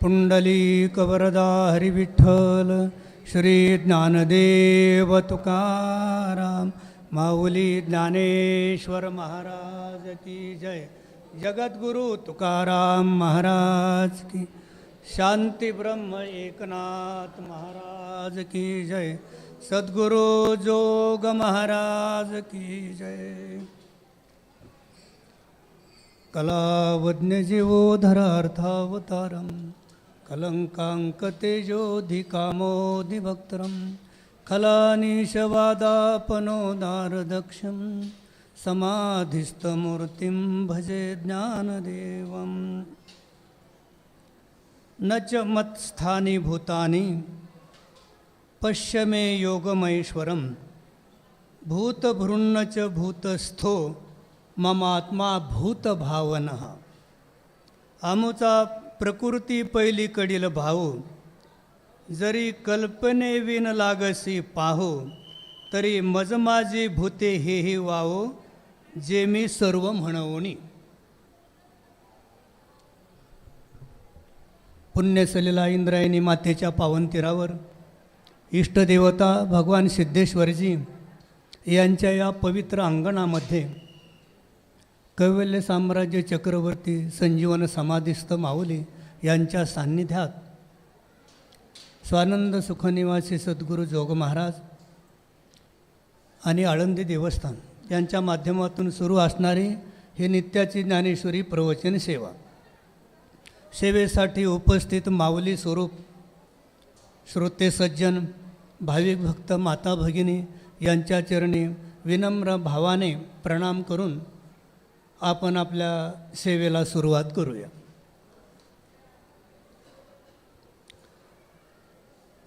पुंडलीकवरदा हरिविठ्ठल श्री ज्ञानदेव तुकाराम माऊली ज्ञानेश्वर महाराज की जय. जगद्गुरु तुकाराम महाराज की शांती ब्रह्म एकनाथ महाराज की जय. सद्गुरु जोग महाराज की जय. कलावज्ञ जीवोधरार्थावतारं कलङ्काङ्कतेजोधिकामोधिभक्तरं खलानीशवादापनोदारदक्षं समाधिस्थमूर्तिं भजे ज्ञानदेवम् न च मत्स्थानि भूतानि पश्य मे योगमैश्वरं भूतभृन्न च भूतस्थो ममात्मा भूतभावनः। अमुचा प्रकृती पैलीकडील भाऊ. जरी कल्पनेविन लागसी पाहू तरी मजमाजी भूते हेही वावो जे मी सर्व म्हणवणी. पुण्यसलीला इंद्रायणी मातेच्या पावनतीरावर इष्टदेवता भगवान सिद्धेश्वरजी यांच्या या पवित्र अंगणामध्ये कैवल्य साम्राज्य चक्रवर्ती संजीवन समाधिस्थ माऊली यांच्या सान्निध्यात स्वानंद सुखनिवासी सद्गुरू जोग महाराज आणि आळंदी देवस्थान यांच्या माध्यमातून सुरू असणारी ही नित्याची ज्ञानेश्वरी प्रवचन सेवा. सेवेसाठी उपस्थित माऊली स्वरूप श्रोते सज्जन भाविक भक्त माता भगिनी यांच्या चरणी विनम्र भावाने प्रणाम करून आपण आपल्या सेवेला सुरुवात करूया.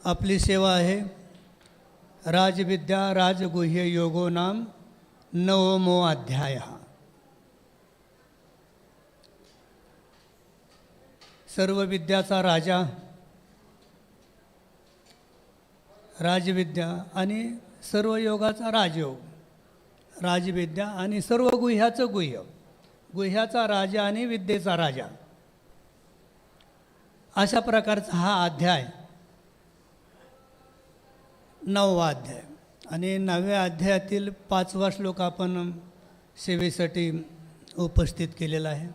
आपली सेवा आहे राजविद्या राजगुह्य योगो नाम नवमो अध्याय. सर्व विद्याचा राजा राजविद्या आणि सर्व योगाचा राजयोग राजविद्या आणि सर्व गुह्याचं गुह्य. गुह्याचा राजा आणि विद्येचा राजा. अशा प्रकारचा हा अध्याय. नववा अध्याय. आणि नवव्या अध्यायातील पाचवा श्लोक आपण सेवेसाठी उपस्थित केलेला आहे.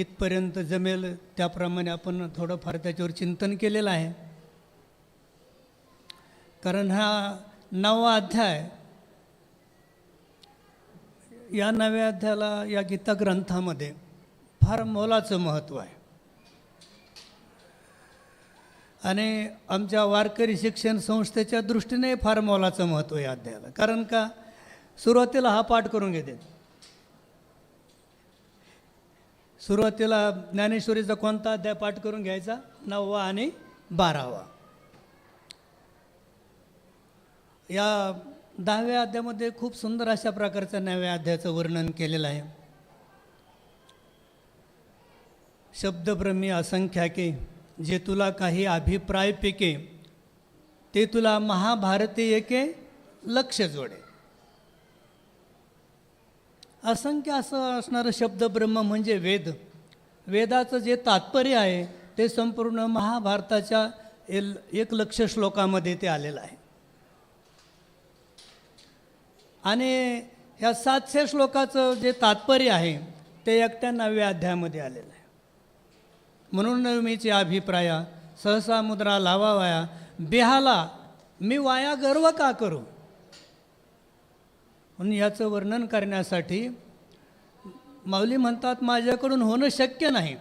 इथपर्यंत जमेल त्याप्रमाणे आपण थोडंफार त्याच्यावर चिंतन केलेलं आहे. कारण हा नववा अध्याय या नव्या अध्यायाला या गीता ग्रंथामध्ये फार मोलाचं महत्त्व आहे. आणि आमच्या वारकरी शिक्षण संस्थेच्या दृष्टीने फार मोलाचं महत्त्व आहे या अध्यायाला. कारण का? सुरुवातीला हा पाठ करून घेते. सुरुवातीला ज्ञानेश्वरीचा कोणता अध्याय पाठ करून घ्यायचा? नववा आणि बारावा. या दहाव्या अध्यायामध्ये खूप सुंदर अशा प्रकारच्या नव्या अध्यायाचं वर्णन केलेलं आहे. शब्दभ्रमी असंख्याके जे तुला काही अभिप्राय पिके ते तुला महाभारती एके लक्ष जोडे. असंख्य असं असणारं शब्दब्रह्म म्हणजे वेद. वेदाचं जे तात्पर्य आहे ते संपूर्ण महाभारताच्या एल एक लक्ष श्लोकामध्ये ते आलेलं आहे. आणि ह्या सातशे श्लोकाचं जे तात्पर्य आहे ते एकट्या नवव्या अध्यायामध्ये आलेलं आहे. म्हणून नवमीचे अभिप्राया सहसा मुद्रा लावावया देहाला मी वाया गर्व का करू? म्हणून याचं वर्णन करण्यासाठी माऊली म्हणतात माझ्याकडून होणं शक्य नाही.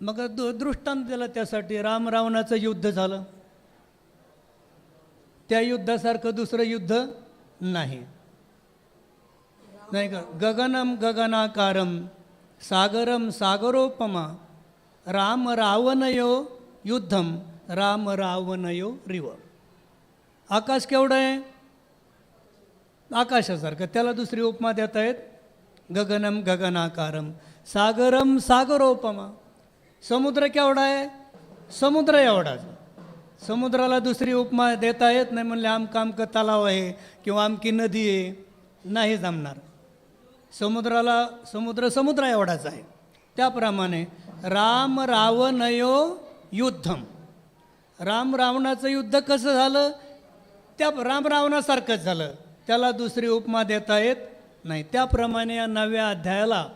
मग दु दृष्टांत दिलं त्यासाठी राम रावणाचं युद्ध झालं. त्या युद्धासारखं दुसरं युद्ध नाही. नाही का? गगनम गगनाकारम सागरम सागरोपमा राम रावणयो युद्धम राम रावणयो रिव. आकाश केवढं आहे? आकाशासारखं. त्याला दुसरी उपमा देत आहेत गगनम गगनाकारम सागरम सागरोपमा. समुद्र केवढा आहे? समुद्र एवढाच. समुद्राला दुसरी उपमा देता येत नाही म्हणले आमका आमकं तलाव आहे किंवा आमकी नदी आहे. नाही जमणार. समुद्राला समुद्र समुद्र एवढाच आहे. त्याप्रमाणे राम रावणयो युद्धम. राम रावणाचं युद्ध कसं झालं? त्या राम रावणासारखंच झालं. त्याला दुसरी उपमा देता येत नाही. त्याप्रमाणे या नव्या अध्यायाला